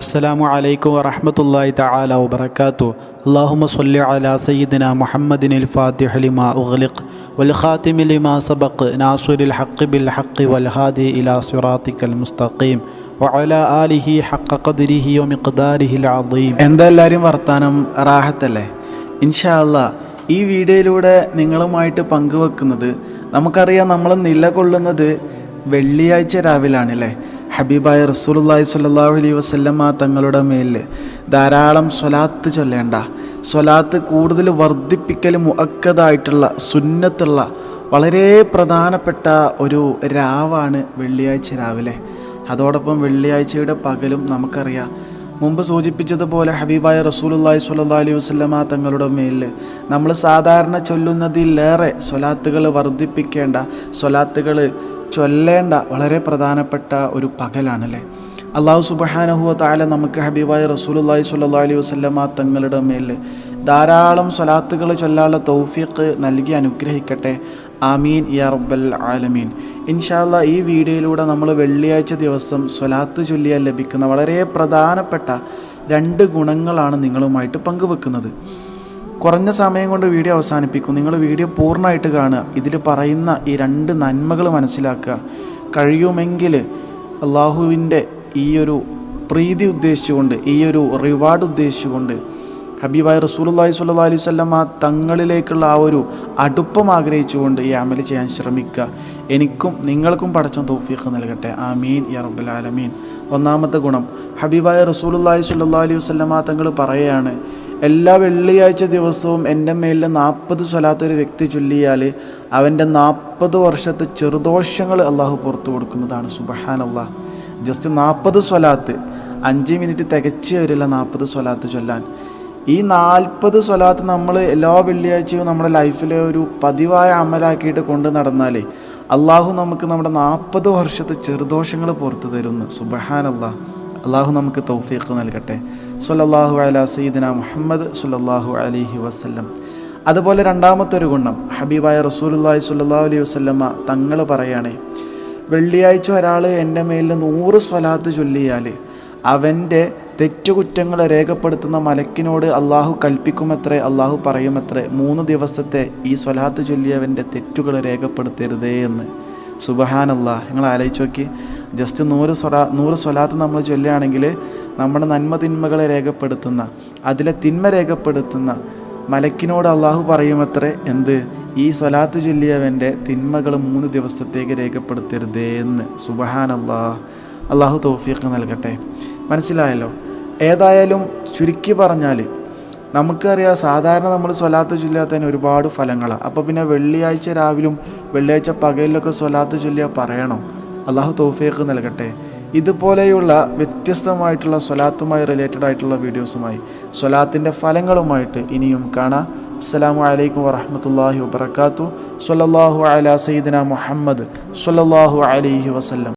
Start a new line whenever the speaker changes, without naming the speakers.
അസ്സലാമു അലൈക്കും വറഹമത്തല്ലാഹി തആല വബറകാതുഹു. അല്ലാഹുമ്മ സ്വല്ലി അലാ സയ്യിദിന മുഹമ്മദിനിൽ ഫാത്തിഹ ലിമാ ഉഗ്ലിഖ് വൽ ഖാതിമി ലിമാ സബഖ് നാസിറിൽ ഹഖ് ബിൽ ഹഖ് വൽ ഹാദി ഇലാ സിറാത്തിക്കൽ മുസ്തഖീം വഅല ആലിഹി ഹഖ ഖദ്രിഹി വമിഖ്ദാരിഹിൽ അദീം.
എന്താ എല്ലാവരും വർത്താനം? റാഹത്തല്ലേ? ഇൻഷാ അള്ളാഹ് ഈ വീഡിയോയിലൂടെ നിങ്ങളുമായിട്ട് പങ്കുവെക്കുന്നത് നമുക്കറിയാം നമ്മൾ നിലകൊള്ളുന്നത് വെള്ളിയാഴ്ച രാവിലാണല്ലേ? ഹബീബായ റസൂലുള്ളാഹി സ്വല്ലല്ലാഹു അലൈഹി വസല്ലമ തങ്ങളുടെ മേലിൽ ധാരാളം സ്വലാത്ത് ചൊല്ലേണ്ട. സ്വലാത്ത് കൂടുതൽ വർദ്ധിപ്പിക്കൽ മുഅക്കതായിട്ടുള്ള സുന്നത്തുള്ള വളരെ പ്രധാനപ്പെട്ട ഒരു രാവാണ് വെള്ളിയാഴ്ച രാവിലെ. അതോടൊപ്പം വെള്ളിയാഴ്ചയുടെ പകലും നമുക്കറിയാം മുമ്പ് സൂചിപ്പിച്ചതുപോലെ ഹബീബായ റസൂലുള്ളാഹി സ്വല്ലല്ലാഹി അലൈഹി വസല്ലമ തങ്ങളുടെ മേലിൽ നമ്മൾ സാധാരണ ചൊല്ലുന്നതിലേറെ സ്വലാത്തുകൾ വർദ്ധിപ്പിക്കേണ്ട സ്വലാത്തുകൾ ചൊല്ലേണ്ട വളരെ പ്രധാനപ്പെട്ട ഒരു പകലാണല്ലേ? അള്ളാഹു സുബഹാനഹുവ താല നമുക്ക് ഹബീബായ റസൂലുള്ളാഹി സ്വല്ലല്ലാഹി അലൈഹി വസല്ലമ തങ്ങളുടെ മേൽ ധാരാളം സ്വലാത്തുകൾ ചൊല്ലാനുള്ള തൗഫീഖ് നൽകി അനുഗ്രഹിക്കട്ടെ. ആമീൻ. യാ റബ്ബൽ ആലമീൻ. ഇൻഷാല്ല ഈ വീഡിയോയിലൂടെ നമ്മൾ വെള്ളിയാഴ്ച ദിവസം സ്വലാത്ത് ചൊല്ലിയാൽ ലഭിക്കുന്ന വളരെ പ്രധാനപ്പെട്ട രണ്ട് ഗുണങ്ങളാണ് നിങ്ങളുമായിട്ട് പങ്കുവെക്കുന്നത്. കുറഞ്ഞ സമയം കൊണ്ട് വീഡിയോ അവസാനിപ്പിക്കും. നിങ്ങൾ വീഡിയോ പൂർണമായിട്ട് കാണുക. ഇതിൽ പറയുന്ന ഈ രണ്ട് നന്മകൾ മനസ്സിലാക്കുക. കഴിയുമെങ്കിൽ അള്ളാഹുവിന്റെ ഈ ഒരു പ്രീതി ഉദ്ദേശിച്ചുകൊണ്ട് ഈ ഒരു റിവാർഡ് ഉദ്ദേശിച്ചുകൊണ്ട് ഹബീബായ റസൂലുള്ളാഹി സ്വല്ലല്ലാഹി അലൈഹി വസല്ലമ തങ്ങളിലേക്കുള്ള ആ ഒരു അടുപ്പം ആഗ്രഹിച്ചുകൊണ്ട് ഈ അമൽ ചെയ്യാൻ ശ്രമിക്കുക. എനിക്കും നിങ്ങൾക്കും പടച്ച തൗഫീഖ് നൽകട്ടെ. ആമീൻ. യാ റബ്ബൽ ആലമീൻ. ഒന്നാമത്തെ ഗുണം ഹബീബായ റസൂലുള്ളാഹി സ്വല്ലല്ലാഹി അലൈഹി വസല്ലമ തങ്ങൾ പറയുകയാണ് എല്ലാ വെള്ളിയാഴ്ച ദിവസവും എന്റെ മേലിൽ നാൽപ്പത് സ്വലാത്ത ഒരു വ്യക്തി ചൊല്ലിയാൽ അവന്റെ നാൽപ്പത് വർഷത്തെ ചെറുദോഷങ്ങൾ അള്ളാഹു പുറത്തു കൊടുക്കുന്നതാണ്. സുബഹാൻ അള്ളാഹ് ജസ്റ്റ് നാൽപ്പത് സ്വലാത്ത്. അഞ്ച് മിനിറ്റ് തികച്ച് വരില്ല നാൽപ്പത് സ്വലാത്ത് ചൊല്ലാൻ. ഈ നാൽപ്പത് സ്വലാത്ത് നമ്മൾ എല്ലാ വെള്ളിയാഴ്ചയും നമ്മുടെ ലൈഫിലെ ഒരു പതിവായ അമലാക്കിയിട്ട് കൊണ്ട് നടന്നാലേ അള്ളാഹു നമുക്ക് നമ്മുടെ നാൽപ്പത് വർഷത്തെ ചെറുദോഷങ്ങൾ പുറത്തു തരുന്നു. സുബഹാൻ അള്ളാഹ് അള്ളാഹു നമുക്ക് തൗഫീഖ് നൽകട്ടെ. സുലല്ലാഹു അല സയ്യിദിന മുഹമ്മദ് സുലല്ലാഹു അലൈഹി വസ്ല്ലം. അതുപോലെ രണ്ടാമത്തെ ഒരു ഗുണം. ഹബീബായ റസൂലുള്ളാഹി സുല്ലാ അലൈഹി വസല്ലമ തങ്ങൾ പറയാണ് വെള്ളിയാഴ്ച ഒരാൾ എന്റെ മേലിൽ നൂറ് സ്വലാത്ത് ചൊല്ലിയാൽ അവന്റെ തെറ്റുകുറ്റങ്ങൾ രേഖപ്പെടുത്തുന്ന മലക്കിനോട് അള്ളാഹു കൽപ്പിക്കുമത്രേ അള്ളാഹു പറയുമത്രേ മൂന്ന് ദിവസത്തെ ഈ സ്വലാത്ത് ചൊല്ലിയവന്റെ തെറ്റുകൾ രേഖപ്പെടുത്തരുതേ എന്ന്. സുബഹാനല്ലാ നിങ്ങൾ ആലോചിച്ച് നോക്കി. ജസ്റ്റ് നൂറ് സ്വലാ നൂറ് സ്വലാത്ത് നമ്മൾ ചൊല്ലുകയാണെങ്കിൽ നമ്മുടെ നന്മ തിന്മകളെ രേഖപ്പെടുത്തുന്ന അതിലെ തിന്മ രേഖപ്പെടുത്തുന്ന മലക്കിനോട് അള്ളാഹു പറയുമത്രേ എന്ത്? ഈ സ്വലാത്ത് ചൊല്ലിയവന്റെ തിന്മകൾ മൂന്ന് ദിവസത്തേക്ക് രേഖപ്പെടുത്തരുതേ എന്ന് സുബഹാൻ അള്ളാഹ് അള്ളാഹു തോഫിയൊക്കെ നൽകട്ടെ. മനസ്സിലായല്ലോ? ഏതായാലും ചുരുക്കി പറഞ്ഞാൽ നമുക്കറിയാം സാധാരണ നമ്മൾ സ്വലാത്ത് ചൊല്ലിയാൽ തന്നെ ഒരുപാട് ഫലങ്ങളാണ് അപ്പോൾ പിന്നെ വെള്ളിയാഴ്ച രാവിലും വെള്ളിയാഴ്ച പകലിലൊക്കെ സ്വലാത്ത് ചൊല്ലിയാൽ പറയണം. അള്ളാഹു തോഫിയൊക്കെ നൽകട്ടെ. ഇതുപോലെയുള്ള വ്യത്യസ്തമായിട്ടുള്ള സ്വലാത്തുമായി റിലേറ്റഡ് ആയിട്ടുള്ള വീഡിയോസുമായി സ്വലാത്തിന്റെ ഫലങ്ങളുമായിട്ട് ഇനിയും കാണാം. അസ്സലാമു അലൈക്കും വാഹമത്തല്ലാഹി വബർക്കാത്തു സ്വല്ലല്ലാഹു അലാ സയ്യിദിന മുഹമ്മദ് സ്വല്ലല്ലാഹു അലൈഹി വസല്ലം.